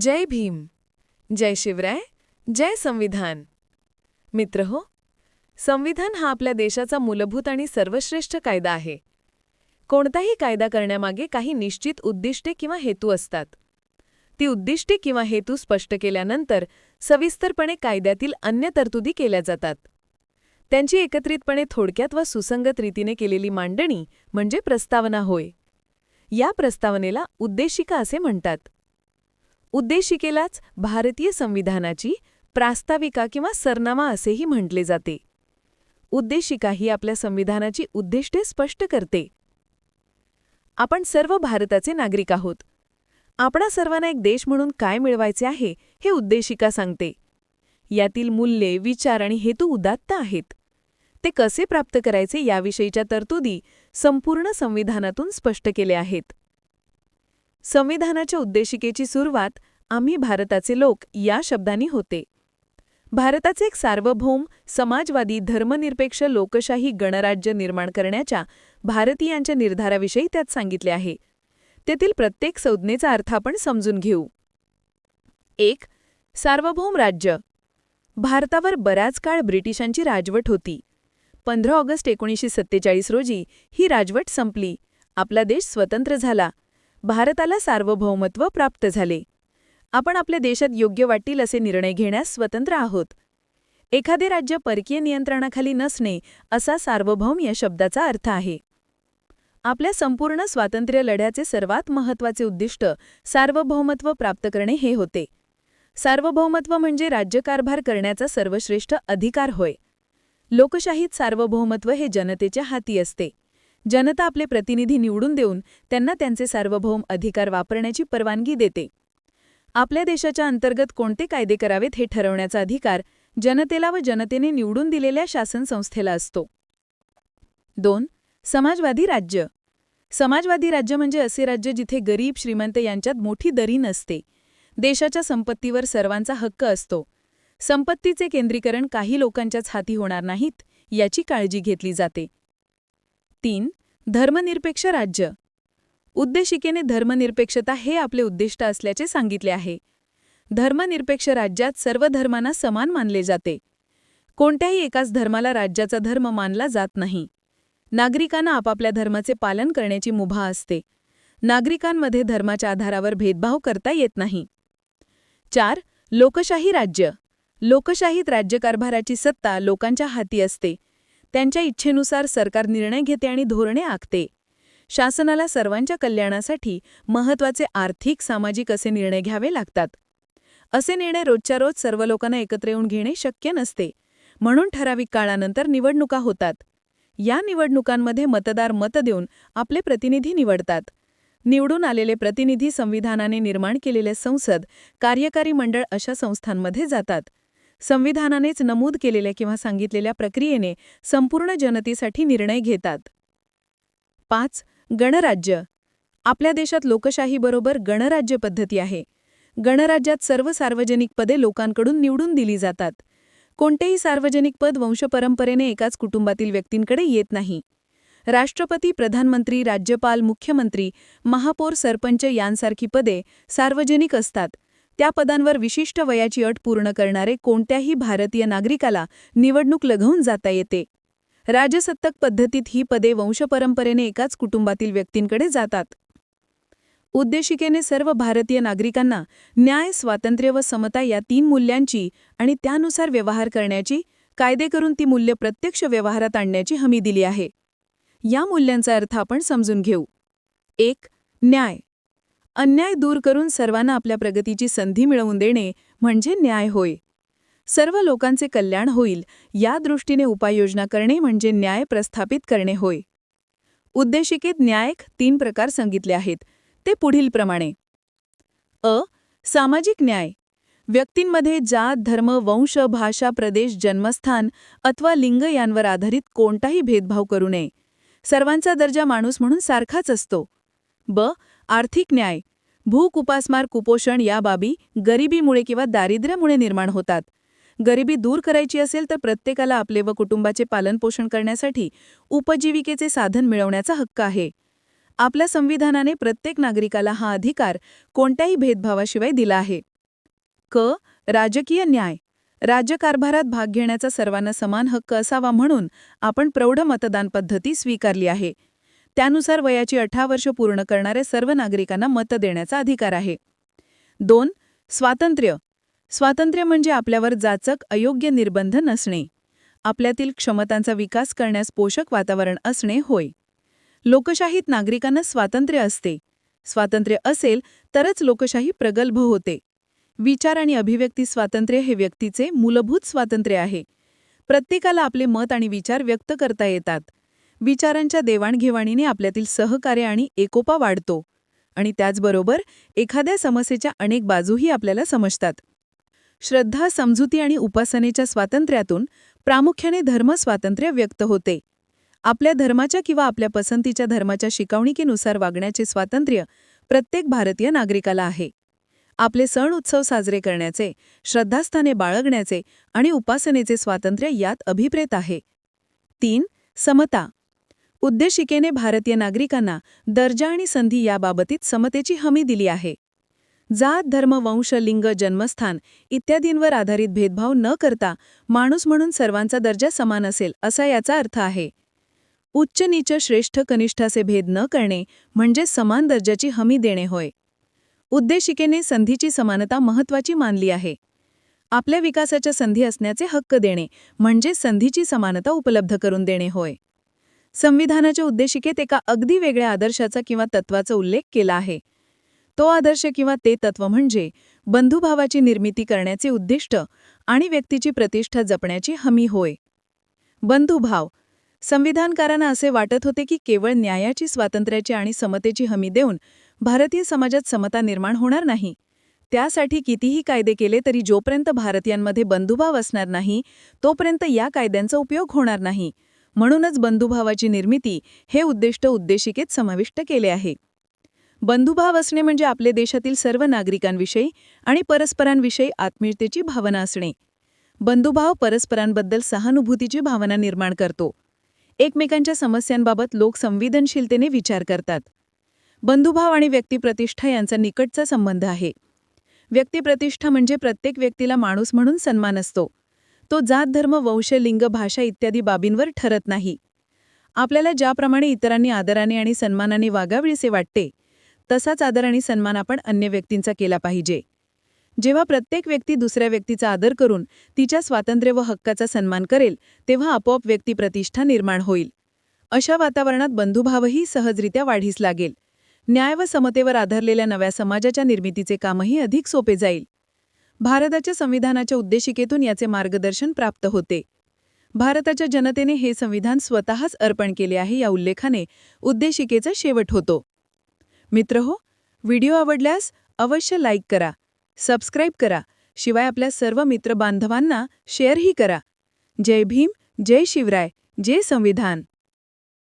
जय भीम। जय शिवराय जय संविधान। मित्र हो संविधान हा आपल्या देशाचा मूलभूत आणि सर्वश्रेष्ठ कायदा आहे. कोणताही कायदा करण्यामागे काही निश्चित उद्दिष्टे किंवा हेतू असतात. ती उद्दिष्टे किंवा हेतू स्पष्ट केल्यानंतर सविस्तरपणे कायद्यातील अन्य तरतुदी केल्या जातात. त्यांची एकत्रितपणे थोडक्यात व सुसंगत रीतीने केलेली मांडणी म्हणजे प्रस्तावना होय. या प्रस्तावनेला उद्देशिका असे म्हणतात. उद्देशिकेलाच भारतीय संविधानाची प्रास्ताविका किंवा सरनामा असेही म्हटले जाते. उद्देशिका ही आपल्या संविधानाची उद्दिष्टे स्पष्ट करते. आपण सर्व भारताचे नागरिक आहोत. आपणा सर्वांना एक देश म्हणून काय मिळवायचे आहे हे उद्देशिका सांगते. यातील मूल्ये विचार आणि हेतू उदात्त आहेत. ते कसे प्राप्त करायचे याविषयीच्या तरतुदी संपूर्ण संविधानातून स्पष्ट केले आहेत. संविधानाच्या उद्देशिकेची सुरुवात आम्ही भारताचे लोक या शब्दांनी होते. भारताचे एक सार्वभौम समाजवादी धर्मनिरपेक्ष लोकशाही गणराज्य निर्माण करण्याच्या भारतीयांच्या निर्धाराविषयी त्यात सांगितले आहे. तेथील प्रत्येक संज्ञेचा अर्थ आपण समजून घेऊ. एक सार्वभौम राज्य. भारतावर बराच काळ ब्रिटिशांची राजवट होती. पंधरा ऑगस्ट एकोणीसशे सत्तेचाळीस रोजी ही राजवट संपली. आपला देश स्वतंत्र झाला. भारताला सार्वभौमत्व प्राप्त झाले. आपण आपल्या देशात योग्य वाटतील असे निर्णय घेण्यास स्वतंत्र आहोत. एखादे राज्य परकीय नियंत्रणाखाली नसणे असा सार्वभौम या शब्दाचा अर्थ आहे. आपल्या संपूर्ण स्वातंत्र्य लढ्याचे सर्वात महत्त्वाचे उद्दिष्ट सार्वभौमत्व प्राप्त करणे हे होते. सार्वभौमत्व म्हणजे राज्यकारभार करण्याचा सर्वश्रेष्ठ अधिकार होय. लोकशाहीत सार्वभौमत्व हे जनतेच्या हाती असते. जनता आपले प्रतिनिधी निवडून देऊन त्यांना त्यांचे सार्वभौम अधिकार वापरण्याची परवानगी देते. आपल्या देशाच्या अंतर्गत कोणते कायदे करावेत हे ठरवण्याचा अधिकार जनतेला व जनतेने निवडून दिलेल्या शासन संस्थेला असतो. दोन समाजवादी राज्य. समाजवादी राज्य म्हणजे असे राज्य जिथे गरीब श्रीमंत यांच्यात मोठी दरी नसते. देशाच्या संपत्तीवर सर्वांचा हक्क असतो. संपत्तीचे केंद्रीकरण काही लोकांच्याच हाती होणार नाहीत याची काळजी घेतली जाते. तीन धर्मनिरपेक्ष राज्य. उद्देशिकेने धर्मनिरपेक्षता हे आपले उद्दिष्ट असल्याचे सांगितले आहे. धर्मनिरपेक्ष राज्यात सर्व धर्मांना समान मानले जाते. कोणत्याही एकाच धर्माला राज्याचा धर्म मानला जात नाही. नागरिकांना आपापल्या धर्माचे पालन करण्याची मुभा असते. नागरिकांमध्ये धर्माच्या आधारावर भेदभाव करता येत नाही. चार लोकशाही राज्य. लोकशाहीत राज्यकारभाराची सत्ता लोकांच्या हाती असते. त्यांच्या इच्छेनुसार सरकार निर्णय घेते आणि धोरणे आखते. शासनाला सर्वांच्या कल्याणासाठी महत्त्वाचे आर्थिक सामाजिक असे निर्णय घ्यावे लागतात. असे निर्णय रोजच्या रोज सर्व लोकांना एकत्र येऊन घेणे शक्य नसते. म्हणून ठराविक काळानंतर निवडणुका होतात. या निवडणुकांमध्ये मतदार मत देऊन आपले प्रतिनिधी निवडतात. निवडून आलेले प्रतिनिधी संविधानाने निर्माण केलेले संसद कार्यकारी मंडळ अशा संस्थांमध्ये जातात. संविधानानेच नमूद केलेल्या किंवा सांगितलेल्या प्रक्रियेने संपूर्ण जनतेसाठी निर्णय घेतात. पाच गणराज्य. आपल्या देशात लोकशाहीबरोबर गणराज्य पद्धती आहे. गणराज्यात सर्व सार्वजनिक पदे लोकांकडून निवडून दिली जातात. कोणतेही सार्वजनिक पद वंशपरंपरेने एकाच कुटुंबातील व्यक्तींकडे येत नाही. राष्ट्रपती प्रधानमंत्री राज्यपाल मुख्यमंत्री महापौर सरपंच यांसारखी पदे सार्वजनिक असतात. त्या पदांवर विशिष्ट वयाची अट पूर्ण करणारे कोणत्याही भारतीय नागरिकाला निवडणूक लघवून जाता येते. राजसत्तक पद्धतीत ही पदे वंशपरंपरेने एकाच कुटुंबातील व्यक्तींकडे जातात. उद्देशिकेने सर्व भारतीय नागरिकांना न्याय स्वातंत्र्य व समता या तीन मूल्यांची आणि त्यानुसार व्यवहार करण्याची कायदे करून ती मूल्य प्रत्यक्ष व्यवहारात आणण्याची हमी दिली आहे. या मूल्यांचा अर्थ आपण समजून घेऊ. एक न्याय. अन्याय दूर करून सर्वांना आपल्या प्रगतीची संधी मिळवून देणे म्हणजे न्याय होय. सर्व लोकांचे कल्याण होईल या दृष्टीने उपाययोजना करणे म्हणजे न्याय प्रस्थापित करणे होय. उद्देशिकेत न्यायक तीन प्रकार सांगितले आहेत ते पुढीलप्रमाणे अ. सामाजिक न्याय. व्यक्तींमध्ये जात धर्म वंश भाषा प्रदेश जन्मस्थान अथवा लिंग यांवर आधारित कोणताही भेदभाव करू नये. सर्वांचा दर्जा माणूस म्हणून सारखाच असतो. ब. आर्थिक न्याय. भूक उपासमार कुपोषण या बाबी गरिबीमुळे किंवा दारिद्र्यामुळे निर्माण होतात. गरिबी दूर करायची असेल तर प्रत्येकाला आपले व कुटुंबाचे पालनपोषण करण्यासाठी उपजीविकेचे साधन मिळवण्याचा हक्क आहे. आपल्या संविधानाने प्रत्येक नागरिकाला हा अधिकार कोणत्याही भेदभावाशिवाय दिला आहे. क. राजकीय न्याय. राज्यकारभारात भाग घेण्याचा सर्वांना समान हक्क असावा म्हणून आपण प्रौढ मतदान पद्धती स्वीकारली आहे. त्यानुसार वयाची अठरा वर्ष पूर्ण करणाऱ्या सर्व नागरिकांना मत देण्याचा अधिकार आहे. दोन स्वातंत्र्य. स्वातंत्र्य म्हणजे आपल्यावर जाचक अयोग्य निर्बंध नसणे. आपल्यातील क्षमतांचा विकास करण्यास पोषक वातावरण असणे होय. लोकशाहीत नागरिकांना स्वातंत्र्य असते. स्वातंत्र्य असेल तरच लोकशाही प्रगल्भ होते. विचार आणि अभिव्यक्ती स्वातंत्र्य हे व्यक्तीचे मूलभूत स्वातंत्र्य आहे. प्रत्येकाला आपले मत आणि विचार व्यक्त करता येतात. विचारांच्या देवाणघेवाणीने आपल्यातील सहकार्य आणि एकोपा वाढतो आणि त्याचबरोबर एखाद्या समस्येच्या अनेक बाजूही आपल्याला समजतात. श्रद्धा समजुती आणि उपासनेच्या स्वातंत्र्यातून प्रामुख्याने धर्मस्वातंत्र्य व्यक्त होते. आपल्या धर्माच्या किंवा आपल्या पसंतीच्या धर्माच्या शिकवणिकेनुसार वागण्याचे स्वातंत्र्य प्रत्येक भारतीय नागरिकाला आहे. आपले सण उत्सव साजरे करण्याचे श्रद्धास्थाने बाळगण्याचे आणि उपासनेचे स्वातंत्र्य यात अभिप्रेत आहे. तीन समता. उद्देशिकेने भारतीय नागरिकांना दर्जा आणि संधी याबाबतीत समतेची हमी दिली आहे. जात धर्म वंश लिंग जन्मस्थान इत्यादींवर आधारित भेदभाव न करता माणूस म्हणून सर्वांचा दर्जा समान असेल असा याचा अर्थ आहे. उच्च नीच श्रेष्ठ कनिष्ठाचे भेद न करणे म्हणजे समान दर्जाची हमी देणे होय. उद्देशिकेने संधीची समानता महत्वाची मानली आहे. आपल्या विकासाच्या संधी असण्याचे हक्क देणे म्हणजे संधीची समानता उपलब्ध करून देणे होय. संविधानाच्या उद्देशिकेत एका अगदी वेगळ्या आदर्शाचा किंवा तत्वाचा उल्लेख केला आहे. तो आदर्श किंवा ते तत्व म्हणजे बंधुभावाची निर्मिती करण्याचे उद्दिष्ट आणि व्यक्तीची प्रतिष्ठा जपण्याची हमी होय. बंधुभाव. संविधानकारांना असे वाटत होते की केवळ न्यायाची स्वातंत्र्याची आणि समतेची हमी देऊन भारतीय समाजात समता निर्माण होणार नाही. त्यासाठी कितीही कायदे केले तरी जोपर्यंत भारतीयांमध्ये बंधुभाव असणार नाही तोपर्यंत या कायद्यांचा उपयोग होणार नाही. म्हणूनच बंधुभावाची निर्मिती हे उद्दिष्ट उद्देशिकेत समाविष्ट केले आहे. बंधुभाव असणे म्हणजे आपले देशातील सर्व नागरिकांविषयी आणि परस्परांविषयी आत्मीयतेची भावना असणे. बंधुभाव परस्परांबद्दल सहानुभूतीची भावना निर्माण करतो. एकमेकांच्या समस्यांबाबत लोक संवेदनशीलतेने विचार करतात. बंधुभाव आणि व्यक्तिप्रतिष्ठा यांचा निकटचा संबंध आहे. व्यक्तिप्रतिष्ठा म्हणजे प्रत्येक व्यक्तीला माणूस म्हणून सन्मान असतो. तो जात धर्म वंश लिंग भाषा इत्यादी बाबींवर ठरत नाही. आपल्याला ज्याप्रमाणे इतरांनी आदराने आणि सन्मानाने वागावीसे वाटते तसाच आदर आणि सन्मान आपण अन्य व्यक्तींचा केला पाहिजे. जेव्हा प्रत्येक व्यक्ती दुसऱ्या व्यक्तीचा आदर करून तिच्या स्वातंत्र्य व हक्काचा सन्मान करेल तेव्हा आपोआप व्यक्तिप्रतिष्ठा निर्माण होईल. अशा वातावरणात बंधुभावही सहजरित्या वाढीस लागेल. न्याय व समतेवर आधारलेल्या नव्या समाजाच्या निर्मितीचे कामही अधिक सोपे जाईल. भारताच्या संविधानाच्या उद्देशिकेतून याचे मार्गदर्शन प्राप्त होते. भारताच्या जनतेने हे संविधान स्वतःच अर्पण केले आहे या उल्लेखाने उद्देशिकेचा शेवट होतो. मित्रहो व्हिडिओ आवडल्यास अवश्य लाईक करा सबस्क्राईब करा शिवाय आपल्या सर्व मित्रबांधवांना शेअरही करा. जय भीम जय शिवराय जय संविधान.